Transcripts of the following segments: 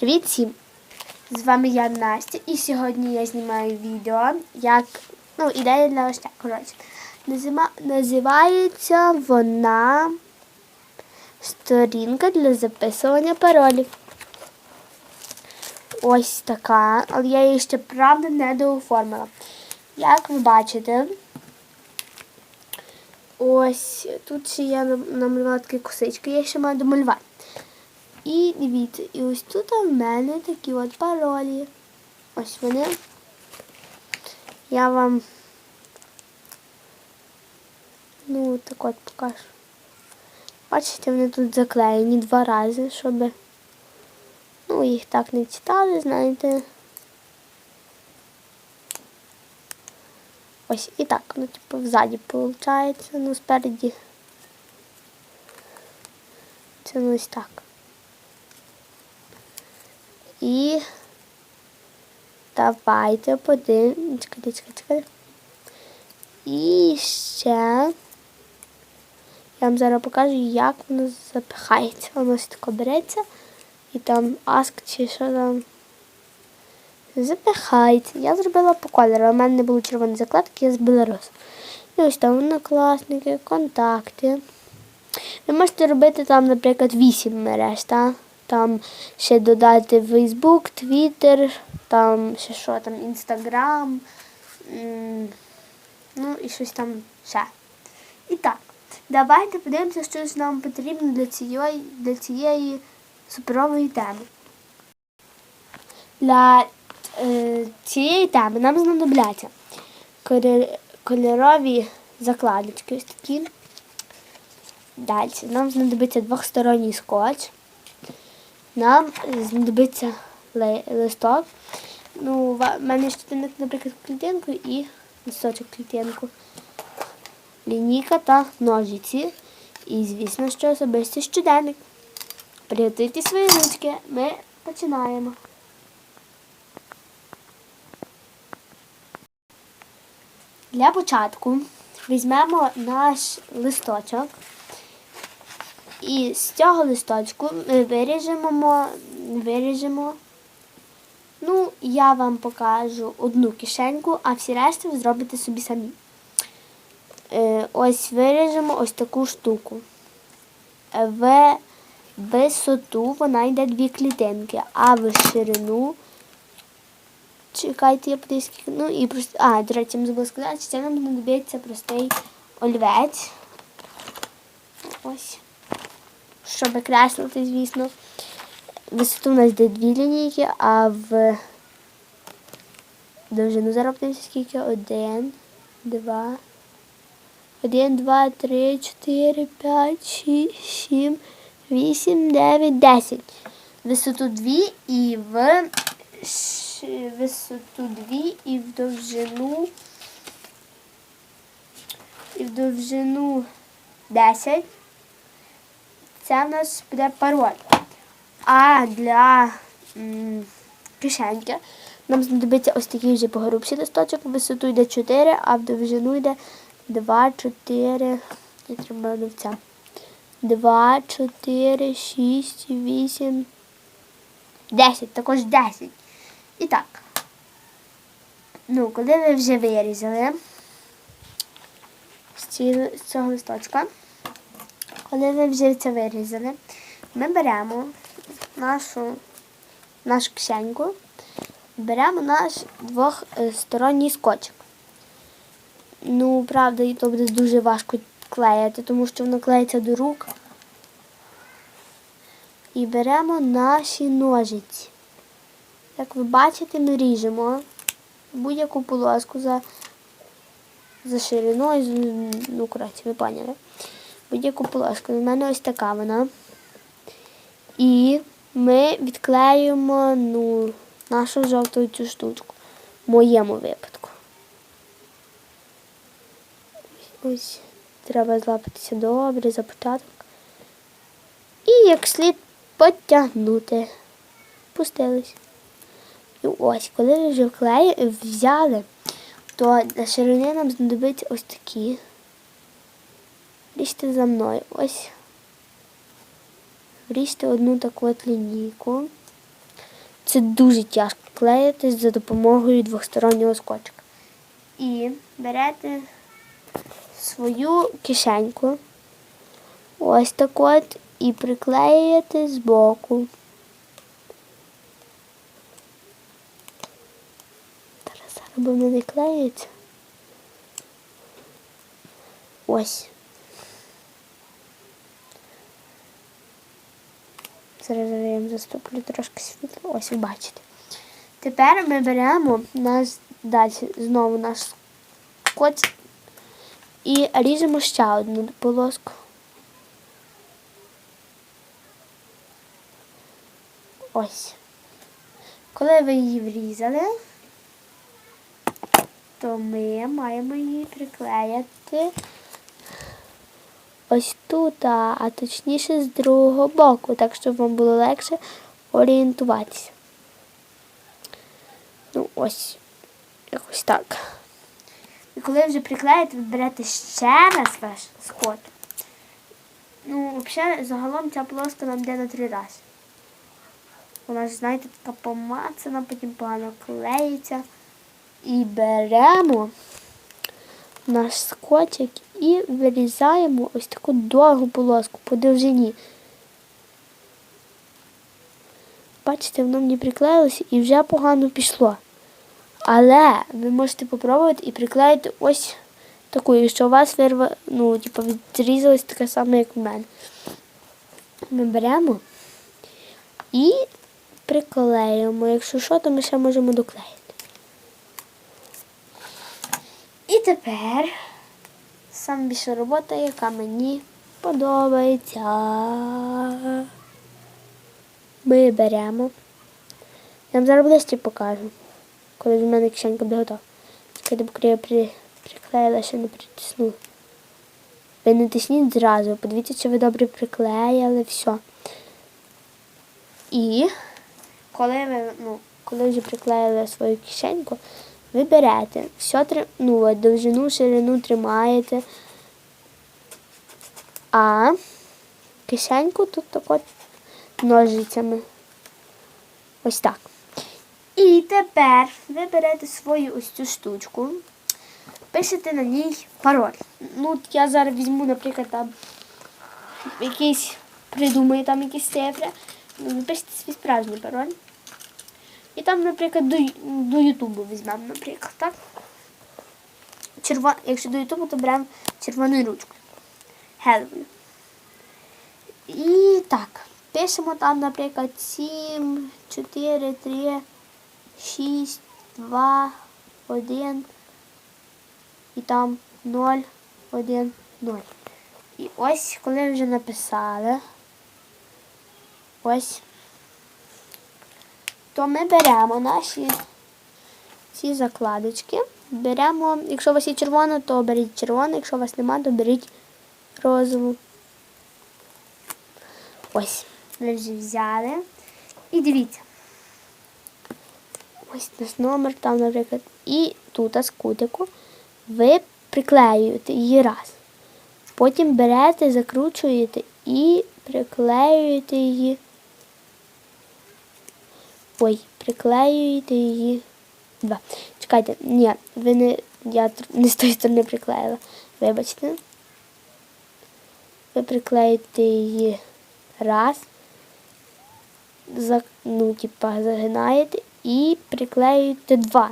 Привіт всім! З вами я Настя, і сьогодні я знімаю відео, як ну, ідея для ось так, коротше. Назима- Називається вона сторінка для записування паролів. Ось така, але я її ще правда не дооформила. Як ви бачите, ось тут ще я нам- намалювала такі косички, я ще маю домалювати. І дивіться, і ось тут в мене такі от паролі. Ось вони. Я вам ну так от покажу. Бачите, вони тут заклеєні два рази, щоб ну, їх так не читали, знаєте. Ось і так, ну типу ззаді виходить, ну спереді. Це ну ось так. І давайте подивимось. Чекайте. І ще я вам зараз покажу, як воно запихається. Воно ось тако береться і там аск чи що там запихається. Я зробила по кольору. У мене не було червоної закладки, я зробила роз. І ось там однокласники, контакти. Ви можете робити там, наприклад, 8 мереж, та? Там ще додати Facebook, Twitter, там ще що там, Instagram, ну і щось там ще. І так, давайте подивимося, що нам потрібно для цієї, для цієї суперової теми. Для е, цієї теми нам знадобляться кольорові закладочки ось такі. Далі нам знадобиться двохсторонній скотч. Нам знадобиться листок. Ну, в мене щоденник, наприклад, клітинку і листочок клітинку. Лінійка та ножиці. І, звісно, що особистий щоденник. Приготуйте свої ручки. Ми починаємо. Для початку візьмемо наш листочок. І з цього листочку ми виріжемо, виріжемо. Ну, я вам покажу одну кишеньку, а всі решти ви зробите собі самі. Е, ось виріжемо ось таку штуку. Е, В висоту вона йде дві клітинки, а в ширину. Чекайте, я подивлюсь. Ну і просто. А, до речі, ми забула сказати, що це нам знадобиться простий олівець. Ось щоб креслити, звісно. Висоту у нас йде дві лінійки, а в довжину зараз скільки. Один, два. Один, два, три, чотири, п'ять, шість, сім, вісім, дев'ять, десять. Висоту дві і в висоту дві і в довжину. І в довжину 10 це в нас буде пароль. А для кишеньки нам знадобиться ось такий вже погрубший листочок. В висоту йде 4, а в довжину йде 2, 4. Не треба олівця. 2, 4, 6, 8, 10. Також 10. І так. Ну, коли ви вже вирізали з цього листочка. Коли ви вже це вирізали, ми беремо нашу, нашу кишеньку, беремо наш двохсторонній скотч. Ну, правда, і то буде дуже важко клеїти, тому що воно клеїться до рук. І беремо наші ножиці. Як ви бачите, ми ріжемо будь-яку полоску за, за шириною, ну, коротше, ви поняли будь-яку полоску. У мене ось така вона. І ми відклеюємо ну, нашу жовту цю штучку. В моєму випадку. Ось треба злапатися добре за початок. І як слід потягнути. Пустились. І ось, коли ви вже вклеї, взяли, то для ширини нам знадобиться ось такі. Ріжте за мною. Ось. Вріжте одну таку от лінійку. це дуже тяжко клеїти за допомогою двостороннього скотчика. І берете свою кишеньку, ось так от, і приклеюєте збоку. Зараз зараз бо воно не клеїться. Ось. Зараз я їм заступлю трошки світло. Ось ви бачите. Тепер ми беремо наш далі знову наш скотч і ріжемо ще одну полоску. Ось. Коли ви її врізали, то ми маємо її приклеїти ось тут, а, а точніше з другого боку, так щоб вам було легше орієнтуватися. Ну, ось, якось так. І коли вже приклеїте, ви берете ще раз ваш скотч. Ну, взагалі, загалом ця полоска нам йде на три рази. Вона ж, знаєте, така помацана, потім погано клеїться. І беремо наш скотчик і вирізаємо ось таку довгу полоску по довжині. Бачите, воно мені приклеїлося і вже погано пішло. Але ви можете спробувати і приклеїти ось таку, якщо у вас вирва, ну, типу, відрізалось таке саме, як в мене. Ми беремо і приклеюємо. Якщо що, то ми ще можемо доклеїти. І тепер саме більша робота, яка мені подобається. Ми беремо. Я вам зараз ближче покажу, коли в мене кишенька буде готова. Чекайте, поки я при, приклеїла, ще не притиснула. Ви не тисніть зразу, подивіться, чи ви добре приклеїли, все. І коли ви, ну, коли вже приклеїли свою кишеньку, ви берете, все ну, довжину, ширину тримаєте, а кишеньку тут так от ножицями. Ось так. І тепер ви берете свою ось цю штучку, пишете на ній пароль. Ну, я зараз візьму, наприклад, там якийсь, придумаю там якісь цифри. Ну, Напишіть свій справжній пароль. І там, наприклад, до, до Ютубу візьмемо, наприклад, так? Черво... Якщо до Ютубу, то беремо червоною ручкою. Гелевою. І так, пишемо там, наприклад, 7, 4, 3, 6, 2, 1 і там 0, 1, 0. І ось, коли вже написали, ось, то ми беремо наші ці закладочки. Беремо, якщо у вас є червона, то беріть червону, якщо у вас немає, то беріть розову. Ось, ми вже взяли. І дивіться. Ось наш номер там, наприклад. І тут з кутику ви приклеюєте її раз. Потім берете, закручуєте і приклеюєте її. Ой, приклеюєте її. Два. Чекайте, ні, ви не. Я не з тої сторони приклеїла. Вибачте. Ви приклеїте її раз. За, ну, типа, загинаєте і приклеюєте два.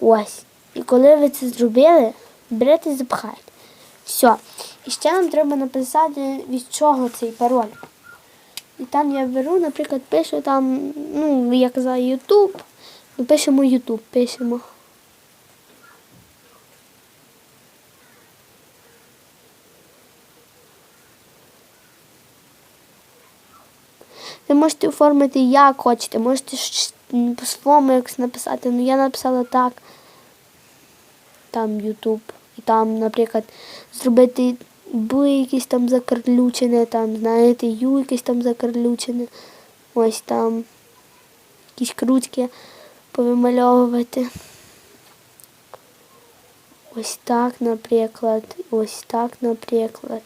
Ось. І коли ви це зробили, берете і запхаєте. Все. І ще нам треба написати, від чого цей пароль. І там я беру, наприклад, пишу там, ну, я казала YouTube, ну пишемо YouTube, пишемо. Ви можете оформити як хочете, можете по-своєму якось написати. Ну я написала так. Там YouTube. І там, наприклад, зробити Б якесь там закарлючене, там, знаєте, Ю якесь там закарлючене. Ось там якісь крутки повимальовувати. Ось так, наприклад. Ось так, наприклад.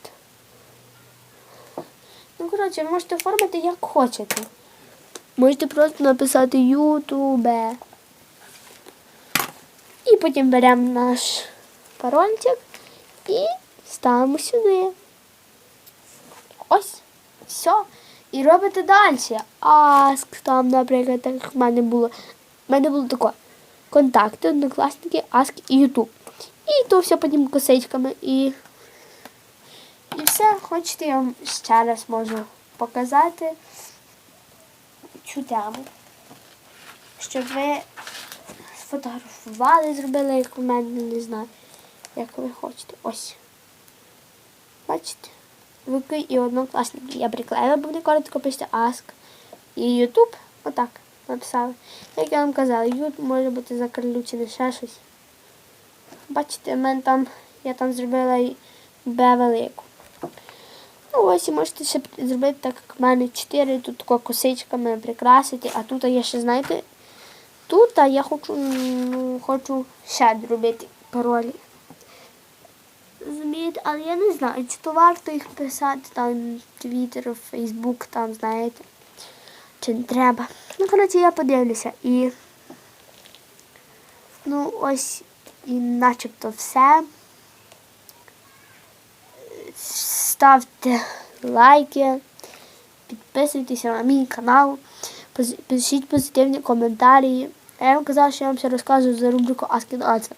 Ну, коротше, можете оформити як хочете. Можете просто написати Ютубе. І потім беремо наш парольчик і ставимо сюди. Ось. Все. І робите далі. Аск там, наприклад, так в мене було. В мене було таке. Контакти, однокласники, Аск і Ютуб. І то все потім косичками. І, і все. Хочете, я вам ще раз можу показати цю тему. Щоб ви сфотографували, зробили, як у мене, не знаю, як ви хочете. Ось. Бачите? Вики і однокласники. Я приклеїла, бо вони коротко пишете Ask. І Ютуб отак написали. Як я вам казала, Ютуб може бути закарлючений, ще щось. Бачите, мене там, я там зробила Б велику. Ну ось і можете ще зробити так, як в мене 4, тут тако косичками прикрасити, а тут я ще, знаєте, тут я хочу, ну, хочу ще зробити паролі. Розумієте, але я не знаю, чи то варто їх писати там в Твіттер, Фейсбук, там, знаєте, чи не треба. Ну, коротше, я подивлюся. І ну, ось і начебто все. Ставте лайки, підписуйтеся на мій канал, пишіть позитивні коментарі. Я вам казала, що я вам ще розкажу за рубрику and Answer.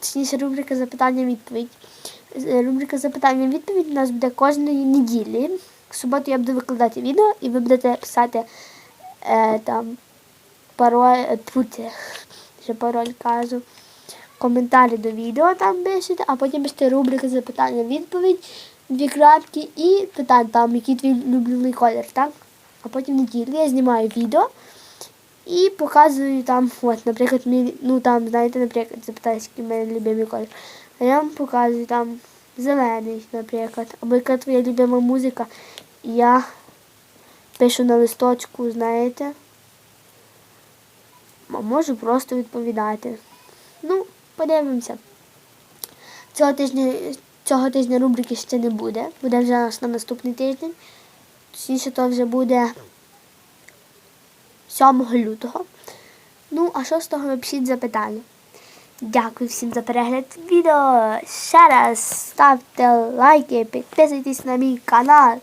Точніше, рубрика запитання-відповідь. Е, Рубрика запитання-відповідь у нас буде кожної неділі. В суботу я буду викладати відео і ви будете писати е, там пароль, тут, е, пароль кажу, коментарі до відео там пишете, а потім пишете рубрика запитання-відповідь, дві крапки і питання там, який твій улюблений колір, так? А потім неділю я знімаю відео. І показую там, от, наприклад, мій, ну там, знаєте, наприклад, запитаєш, який в мене любимий колір. А я вам показую там зелений, наприклад. Або яка твоя любима музика. Я пишу на листочку, знаєте. А можу просто відповідати. Ну, подивимося. Цього тижня, цього тижня рубрики ще не буде. Буде вже на наступний тиждень. Точніше, то вже буде 7 лютого. Ну, а 6 ви пишіть запитання. Дякую всім за перегляд відео. Ще раз ставте лайки, підписуйтесь на мій канал.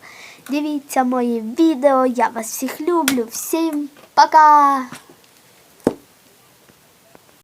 Дивіться мої відео. Я вас всіх люблю. Всім пока!